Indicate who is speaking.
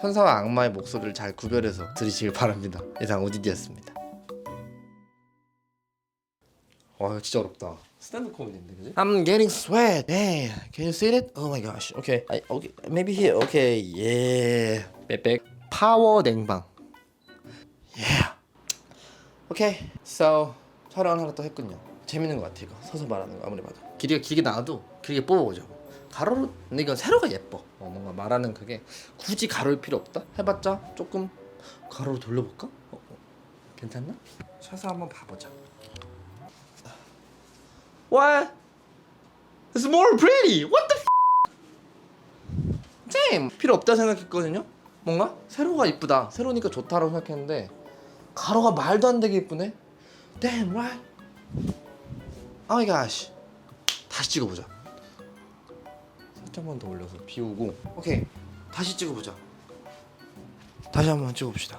Speaker 1: 천사와 악마의 목소리를 잘 구별해서 들으시길 바랍니다. 이상 오디디였습니다. 와 진짜 어렵다. 스탠드 코미디인데 그지? I'm getting sweat. Man, can you see it? Oh my gosh. Okay. I, okay. Maybe here. Okay. Yeah. 빽빽. 파워 냉방. Yeah. Okay. So 촬영 하나 또 했군요. 재밌는 것 같아 이거. 서서 말하는 거 아무리 봐도. 길이가 길게 나와도 길게 뽑아보자고. 가로로 근데 이건 세로가 예뻐. 어, 뭔가 말하는 그게 굳이 가로일 필요 없다. 해봤자 조금 가로로 돌려볼까? 어, 어. 괜찮나? 샷을 한번 봐보자. What? It's more pretty. What the f? 쌤 필요 없다 생각했거든요. 뭔가 세로가 이쁘다. 세로니까 좋다라고 생각했는데 가로가 말도 안 되게 이쁘네. Damn right. Oh my gosh. 다시 찍어보자. 살짝 만 더 올려서 비우고. 오케이. 다시 찍어보자. 다시 한번 찍어봅시다.